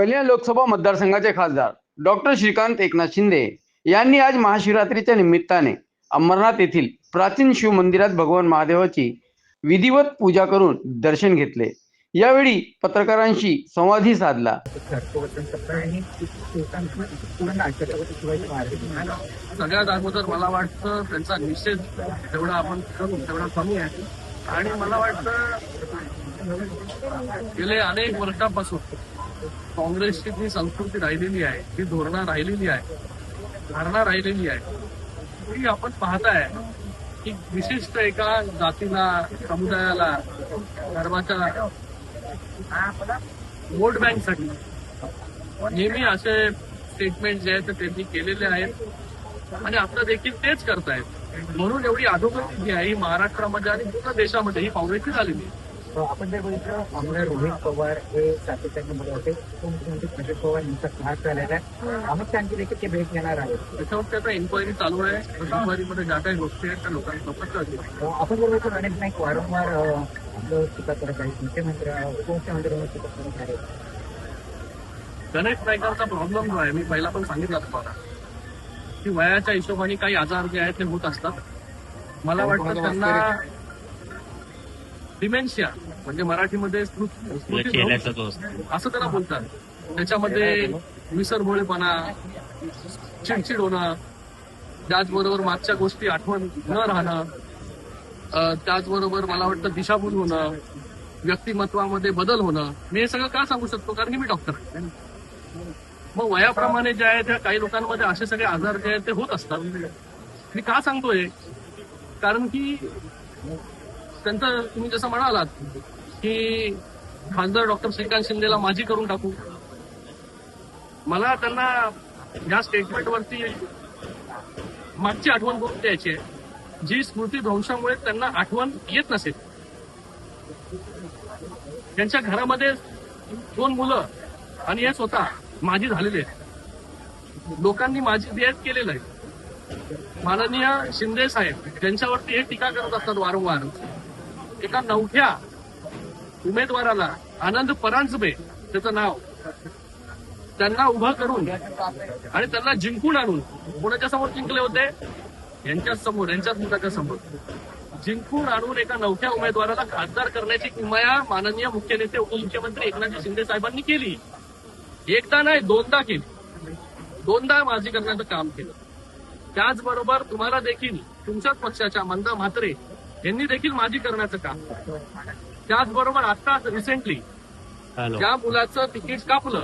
कल्याण लोकसभा मतदारसंघाचे खासदार डॉक्टर श्रीकांत एकनाथ शिंदे यांनी आज महाशिवरात्रीच्या निमित्ताने अंबरनाथ येथील प्राचीन शिव मंदिरात भगवान महादेवाची विधिवत पूजा करून दर्शन घेतले. यावेळी पत्रकारांशी संवादही साधला. सगळ्यात अगोदर मला वाटतं त्यांचा निषेध जेवढा आपण करू तेवढा कमी आहे. आणि मला वाटतं गेले अनेक वर्षापासून काँग्रेसची जी संस्कृती राहिलेली आहे जी धोरणं राहिलेली आहे धारणा राहिलेली आहे ती आपण पाहताय की विशिष्ट एका जातीला समुदायाला धर्माच्या वोट बँकसाठी नेहमी असे स्टेटमेंट जे आहेत ते त्यांनी केलेले आहेत. आणि आता देखील तेच करतायत. म्हणून एवढी अधोगती जी आहे ही महाराष्ट्रामध्ये आणि पूर्ण देशामध्ये ही काँग्रेसची झालेली आहे. आपण जर बघितलं आमदार रोहित पवार हे सातत्याने मध्ये होते. उपमुख्यमंत्री अजित पवार यांचा घात झालेला आहे. अमित शहाची देखील ते भेट घेणार आहेत त्याच्यावरती आता इन्क्वायरी चालू आहे. इन्क्वायरीमध्ये ज्या काही गोष्टी आहेत त्या अं, आपण जर बघितलं गणेश नाईक वारंवार आपलं टीका करत आहेत. मुख्यमंत्री उपमुख्यमंत्री टीका करत आहेत. गणेश नाईकांचा प्रॉब्लेम जो आहे मी पहिला पण सांगितला तुम्हाला. की वयाच्या हिशोबाने काही आजार जे आहेत ते होत असतात. मला वाटतं त्यांना डिमेन्शिया म्हणजे मराठीमध्ये असं त्याला बोलतात. त्याच्यामध्ये विसरभोळेपणा चिडचिड होणं त्याचबरोबर मागच्या गोष्टी आठवण न राहणं त्याचबरोबर मला वाटतं दिशाभूल होणं व्यक्तिमत्वामध्ये बदल होणं. मी हे सगळं का सांगू शकतो? कारण की मी डॉक्टर आहे मग वयाप्रमाणे जे आहे त्या काही लोकांमध्ये असे सगळे आजार जे आहेत ते होत असतात. मी का सांगतोय? कारण की त्यांचं तुम्ही जसं म्हणालात की खासदार डॉक्टर श्रीकांत शिंदेला माझी करून टाकू. मला त्यांना या स्टेटमेंटवरती मागची आठवण करून द्यायची आहे. जी स्मृती ध्वंसामुळे त्यांना आठवण येत नसेल. त्यांच्या घरामध्ये दोन मुलं आणि हे स्वतः माझी झालेले आहेत. लोकांनी माझी देयत केलेलं आहे. माननीय शिंदे साहेब ज्यांच्यावरती हे टीका करत असतात वारंवार एका नवख्या उमेदवाराला आनंद परांजबे त्याचं नाव. त्यांना उभं करून आणि त्यांना जिंकून आणून कोणाच्या समोर जिंकले होते? यांच्याच समोर यांच्याच मुलाच्या समोर. जिंकून आणून एका नवख्या उमेदवाराला खासदार करण्याची किमया माननीय मुख्य नेते उपमुख्यमंत्री एकनाथ शिंदे साहेबांनी केली. एकदा नाही दोनदा केली. दोनदा माजी करण्याचं काम केलं. त्याचबरोबर तुम्हाला देखील तुमच्याच पक्षाच्या मंदा म्हात्रे यांनी देखील माझी करण्याचं काम. त्याचबरोबर आता रिसेंटली ज्या मुलाचं तिकीट कापलं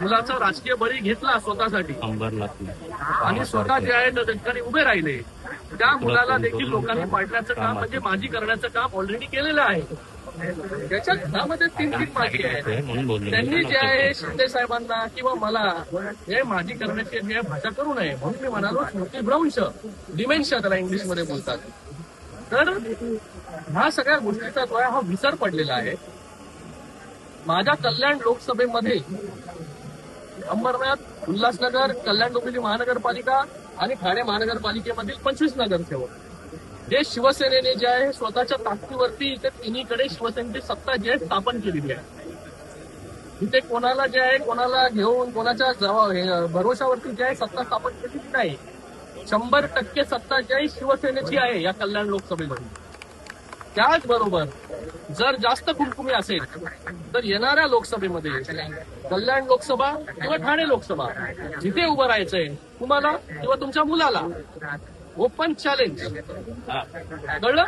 मुलाचा राजकीय बळी घेतला स्वतःसाठी. आणि स्वतः जे आहे त्या ठिकाणी उभे राहिले. त्या मुलाला देखील लोकांनी पाडण्याचं काम म्हणजे माझी करण्याचं काम ऑलरेडी केलेलं आहे. त्याच्या घरामध्ये तीन तीन माझी आहे म्हणून बोललो. त्यांनी जे आहे शिंदे साहेबांना किंवा मला हे माझी करण्याची भाषा करू नये म्हणून मी म्हणालो स्मृतीभ्रंश. डिमेन्शिया त्याला इंग्लिशमध्ये बोलतात. तर ह्या सगळ्या गोष्टीचा जो हा विसर पडलेला आहे. माझ्या कल्याण लोकसभेमध्ये अंबरनाथ उल्हासनगर कल्याण डोंबिवली महानगरपालिका आणि ठाणे महानगरपालिकेमधील पंचवीस नगरसेवक. जे शिवसेनेने जे आहे स्वतःच्या ताकदीवरती इथे तिन्हीकडे शिवसेनेची सत्ता जी आहे स्थापन केलेली आहे. इथे कोणाला जे आहे कोणाला घेऊन कोणाच्या जवा- भरोशावरती जे आहे सत्ता स्थापन केलेली नाही. शंभर टक्के सत्ता शिवसेनेची आहे या कल्याण लोकसभेमध्ये. त्याचबरोबर जर जास्त कुमकुमी असेल तर येणाऱ्या लोकसभेमध्ये कल्याण लोकसभा किंवा ठाणे लोकसभा जिथे उभं राहायचंय तुम्हाला किंवा तुमच्या मुलाला ओपन चॅलेंज कळलं?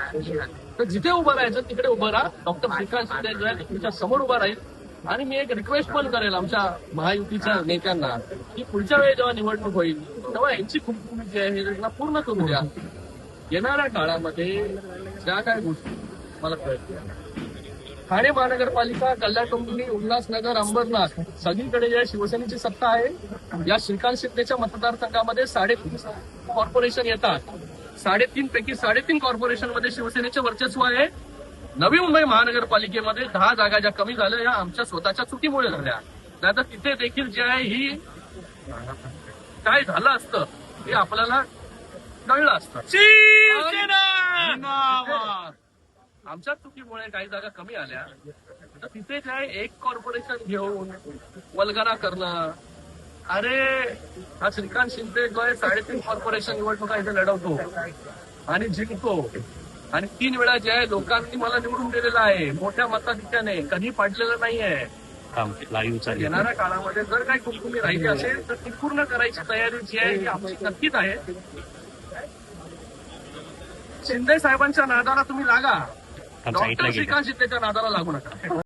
तर जिथे उभं राहायचं तिकडे उभं राहा. डॉक्टर श्रीकांत शिंदे जो आहे तुमच्यासमोर उभा राहील आणि मी एक रिक्वेस्ट पण करेल आमच्या महायुतीच्या नेत्यांना की पुढच्या वेळी जेव्हा निवडणूक होईल तेव्हा यांची खूप जी आहे त्यांना पूर्ण करू द्या. येणाऱ्या काळामध्ये ज्या काय गोष्टी मला कळत ठाणे महानगरपालिका कल्याण डोंबिवली उल्हासनगर अंबरनाथ सगळीकडे जे शिवसेनेची सत्ता आहे. या श्रीकांत शिंदेच्या मतदारसंघामध्ये साडेतीन कॉर्पोरेशन येतात. साडेतीन पैकी साडेतीन कॉर्पोरेशनमध्ये शिवसेनेचे वर्चस्व आहे. नवी मुंबई महानगरपालिकेमध्ये दहा जागा ज्या कमी झाल्या या आमच्या स्वतःच्या चुकीमुळे झाल्या. नाहीतर तिथे देखील जे आहे ही काय झालं असतं हे आपल्याला कळलं असतं. आमच्या चुकीमुळे काही जागा कमी आल्या. तर तिथे जे आहे एक कॉर्पोरेशन घेऊन वल्गना करणं. अरे हा श्रीकांत शिंदे जो आहे साडेतीन कॉर्पोरेशन निवडणुका इथे लढवतो आणि जिंकतो. आणि तीन वेळा जे आहे लोकांनी मला निवडून दिलेला आहे. मोठ्या मताधिक्याने. कधी पाडलेलं नाहीये. येणाऱ्या काळामध्ये जर काही कुमकुमी राहिली असेल तर ती पूर्ण करायची तयारी जी आहे ही आमची नक्कीच आहे. शिंदे साहेबांच्या नादाला तुम्ही लागा. डॉक्टर श्रीकांत शिंदेच्या नादाला लागू नका.